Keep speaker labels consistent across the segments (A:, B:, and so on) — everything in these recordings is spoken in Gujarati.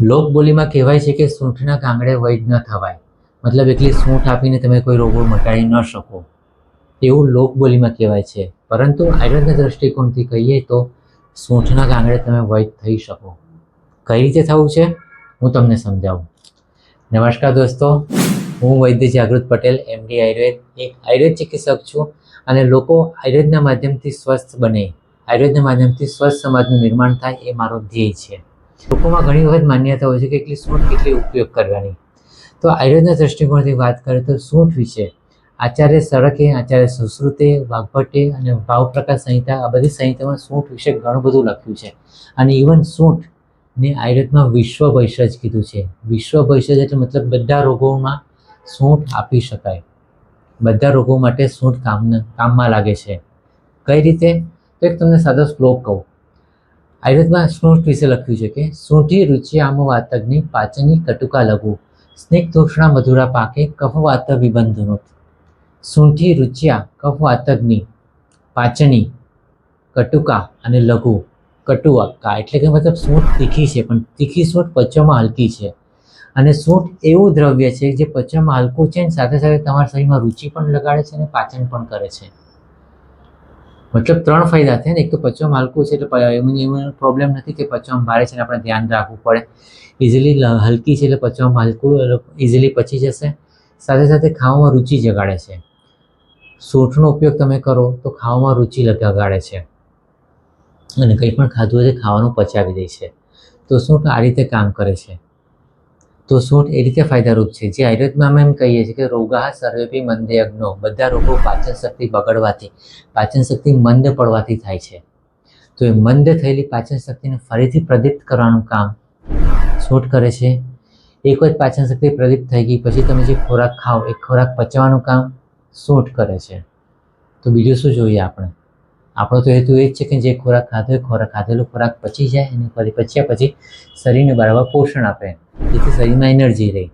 A: લોકબોલીમાં કહેવાય છે કે સૂંઠના કાંગડે વૈદ ન થવાય. મતલબ એટલી સૂંઠ આપીને તમે કોઈ રોગો મટાડી ન શકો. એવું લોકબોલીમાં કહેવાય છે. પરંતુ આયુર્વેદના દ્રષ્ટિકોણથી કહીએ તો સૂંઠના કાંગડે તમે વૈદ થઈ શકો. કઈ રીતે થવું છે? હું તમને સમજાવું. નમસ્કાર દોસ્તો. હું વૈદ્ય જાગૃત પટેલ એમડી આયુર્વેદ. એક આયુર્વેદ ચિકિત્સક છું અને લોકો આયુર્વેદના માધ્યમથી સ્વસ્થ બને. આયુર્વેદના માધ્યમથી સ્વસ્થ સમાજનું નિર્માણ થાય એ મારો ધ્યેય છે. લોકોમાં ઘણી વખત માન્યતા હોય છે કે એટલી સૂંઠ કેટલી ઉપયોગ કરવાની. તો આયુર્વેદના દ્રષ્ટિકોણથી વાત કરીએ તો સૂંઠ વિશે, આચાર્ય સરકે આચાર્ય સુશ્રુતે વાઘભટ્ટે અને ભાવપ્રકાશ સંહિતા, આ બધી સંહિતામાં સૂંઠ વિશે ઘણું બધું લખ્યું છે. અને ઇવન સૂંઠ ને આયુર્વેદમાં વિશ્વ ભૈષજ કીધું છે. વિશ્વ ભૈષજ એટલે મતલબ બધા રોગોમાં સૂંઠ આપી શકાય. બધા રોગો માટે સૂંઠ કામ કામમાં લાગે છે. કઈ રીતે? તો એક તમને સાદો શ્લોક કહું. આયુર્વેદમાં સૂંઠ વિશે લખ્યું છે કે સૂંઠી રુચિ આમ પાચનની પાચની કટુકા લઘુ સ્નિગ્ધોષણા મધુરા પાકે કફવાત વિબંધનો. સૂંઠી રુચિયા કફ વાતજ્ઞી પાચની કટુકા અને લઘુ કટુકા એટલે કે મતલબ સૂંઠ તીખી છે, પણ તીખી સૂંઠ પચવામાં હલકી છે. અને સૂંઠ એવું દ્રવ્ય છે જે પચવામાં હલકું છે અને સાથે સાથે તમારા શરીરમાં રુચિ પણ લગાડે છે અને પાચન પણ કરે છે. મતલબ ત્રણ ફાયદા થયા ને. એક તો પચવામાં હલકું છે, એટલે એમને પ્રોબ્લેમ નથી કે પચવામાં ભારે છે આપણે ધ્યાન રાખવું પડે. ઇઝીલી હલકી છે એટલે પચવામાં હલકું ઇઝીલી પચી જશે. સાથે સાથે ખાવામાં રુચિ જગાડે છે. સૂંઠનો ઉપયોગ તમે કરો તો ખાવામાં રુચિ લગાડે છે. અને કંઈ પણ ખાધું હોય ખાવાનું પચાવી દે છે. તો સૂંઠ આ રીતે કામ કરે છે. તો સૂંઠ એ રીતે ફાયદારૂપ છે? જે આયુર્વેદમાં એમ કહીએ છીએ કે રોગા સર્વેપી મંદે અગ્નો બધા રોગો પાચન શક્તિ બગડવાથી, પાચન શક્તિ મંદ પડવાથી થાય છે. તો એ મંદ થયેલી પાચન શક્તિને ફરીથી પ્રદીપ્ત કરવાનું કામ સૂંઠ કરે છે. એક જ પાચન શક્તિ પ્રદીપ્ત થઈ ગઈ, પછી તમે જે ખોરાક ખાઓ, એ ખોરાક પચવાનું કામ સૂંઠ કરે છે. તો બીજું શું જોઈએ આપણે? આપણો તો હેતુ એ જ છે કે જે ખોરાક ખાધો ખોરાક ખાધેલો ખોરાક પચી જાય અને ફરી પચ્યા પછી શરીરને બરાબર પોષણ આપે. જેથી શરીરમાં એનર્જી રહે.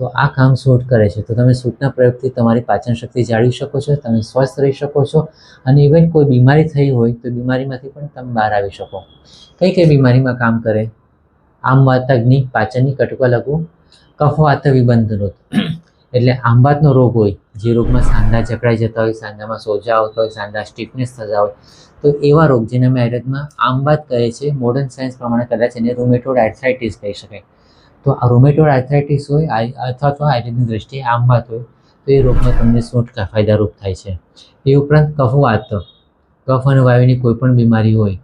A: તો આ કામ સૂટ કરે છે. તો તમે સૂટના પ્રયોગથી તમારી પાચન શક્તિ જાળવી શકો છો, તમે સ્વસ્થ રહી શકો છો અને ઇવન કોઈ બીમારી થઈ હોય તો બીમારીમાંથી પણ તમે બહાર આવી શકો. કઈ કઈ બીમારીમાં કામ કરે? આમ વાતગ્નિ પાચનની કટકા લઘુ કફ વાત વિબંધનો એટલે આંબાતનો રોગ હોય, જે રોગમાં સાંધા જકડાઈ જતા હોય, સાંધામાં સોજા આવતા હોય, સાંધા સ્ટીફનેસ થતા હોય, તો એવા રોગ જેને અમે આયુર્વેદમાં આંબાત કહે છે મોડર્ન સાયન્સ પ્રમાણે કદાચ એને રૂમેટોડ આર્થરાઇટિસ કહી શકાય. તો આ રોમેટોડ આર્થરાઇટિસ હોય અથવા તો આયુર્વેદની દ્રષ્ટિએ આંબાત હોય, તો એ રોગમાં તમને સૂંઠ ફાયદારૂપ થાય છે. એ ઉપરાંત કફવાત કફ અને વાયુની કોઈ પણ બીમારી હોય,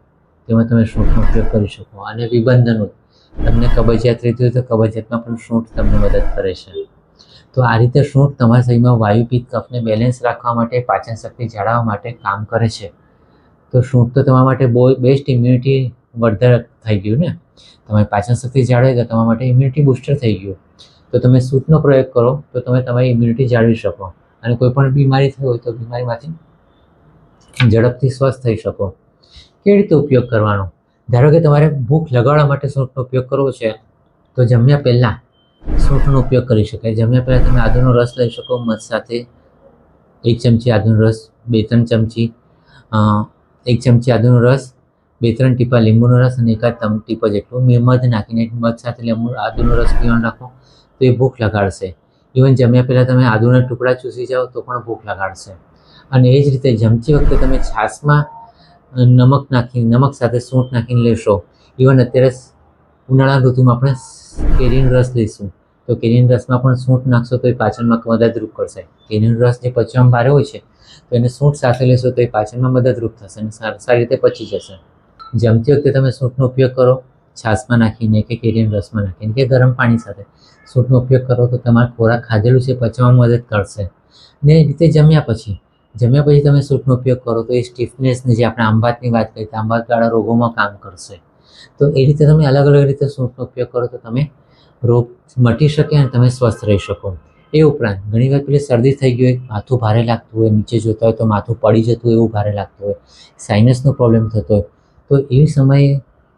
A: તેમાં તમે સૂંઠનો ઉપયોગ કરી શકો. અને વિબંધનો, તમને કબજિયાત રહેતી હોય તો કબજિયાતમાં પણ શૂંઠ તમને મદદ કરે છે. તો આ રીતે શૂંઠ તમારા શરીરમાં વાયુ, પિત્ત, કફને બેલેન્સ રાખવા માટે, પાચન શક્તિ જાળવવા માટે કામ કરે છે. તો શૂંઠ તો તમારા માટે બહુ બેસ્ટ ઇમ્યુનિટી વર્ધક થઈ ગયું ને? તમારી પાચન શક્તિ જાળવે તો તમારા માટે ઇમ્યુનિટી બુસ્ટર થઈ ગયું. તો તમે સૂંઠનો પ્રયોગ કરો તો તમે તમારી ઇમ્યુનિટી જાળવી શકો. અને કોઈ પણ બીમારી થઈ હોય તો બીમારીમાંથી ઝડપથી સ્વસ્થ થઈ શકો. કેવી રીતે ઉપયોગ કરવાનો? ધારો કે તમારે ભૂખ લગાડવા માટે સૂંઠનો ઉપયોગ કરવો છે, તો જમ્યા પહેલાં સૂંઠનો ઉપયોગ કરી શકાય. જમ્યા પહેલાં તમે આદુનો રસ લઈ શકો, મધ સાથે એક ચમચી આદુનો રસ, બે ત્રણ ચમચી એક ચમચી આદુનો રસ, બે ત્રણ ટીપા લીંબુનો રસ અને એકાદ તમ, ટીપા જેટલું. મેં મધ નાખીને મધ સાથે લીંબુ, આદુનો રસ પીવાનું રાખો તો એ ભૂખ લગાડશે. ઇવન જમ્યા પહેલાં તમે આદુના ટુકડા ચૂસી જાઓ તો પણ ભૂખ લગાડશે. અને એ જ રીતે જમતી વખતે તમે છાશમાં નમક નાખી, નમક સાથે સૂંઠ નાખીને લેશો. ઇવન અત્યારે ઉનાળા ઋતુમાં આપણે કેરીનો રસ લઈશું. તો કેરીના રસમાં પણ સૂંઠ નાખશો તો એ પાચનમાં મદદરૂપ કરશે. કેરીનો રસ જે પચવામાં ભારે હોય છે, તો એને સૂંઠ સાથે લેશો તો એ પાચનમાં મદદરૂપ થશે અને સારી રીતે પચી જશે. જમતી વખતે તમે સૂંઠનો ઉપયોગ કરો, છાશમાં નાખીને કે કેરીના રસમાં નાખીને કે ગરમ પાણી સાથે સૂંઠનો ઉપયોગ કરો તો તમારે ખોરાક ખાધેલું છે, પચવામાં મદદ કરશે. ને એ રીતે જમ્યા પછી જમ્યા પછી તમે સૂટનો ઉપયોગ કરો તો એ સ્ટીફનેસની જે આપણે આંબાતની વાત કરીએ તો આંબાતવાળા રોગોમાં કામ કરશે. તો એ રીતે તમે અલગ અલગ રીતે સૂટનો ઉપયોગ કરો તો તમે રોગ મટી શકે અને તમે સ્વસ્થ રહી શકો. એ ઉપરાંત ઘણી વાર પેલી શરદી થઈ ગઈ હોય, માથું ભારે લાગતું હોય, નીચે જોતા હોય તો માથું પડી જતું હોય એવું ભારે લાગતું હોય સાઇનસનો પ્રોબ્લેમ થતો હોય, તો એ સમયે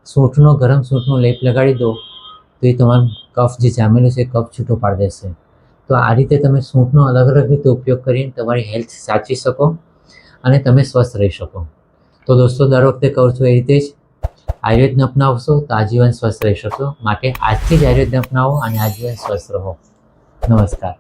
A: સૂંઠનો, ગરમ સૂંઠનો લેપ લગાડી દો, તો એ તમારું કફ જે જામેલું છે કફ છૂટો પાડી દેશે. તો આ રીતે તમે સૂંઠનો અલગ અલગ રીતે ઉપયોગ કરીને તમારી હેલ્થ સાચવી શકો અને તમે સ્વસ્થ રહી શકો. તો દોસ્તો, દર વખતે કહું છું એ રીતે જ આયુર્વેદને અપનાવશો તો આજીવન સ્વસ્થ રહી શકશો. માટે આજથી જ આયુર્વેદને અપનાવો અને આજીવન સ્વસ્થ રહો. નમસ્કાર.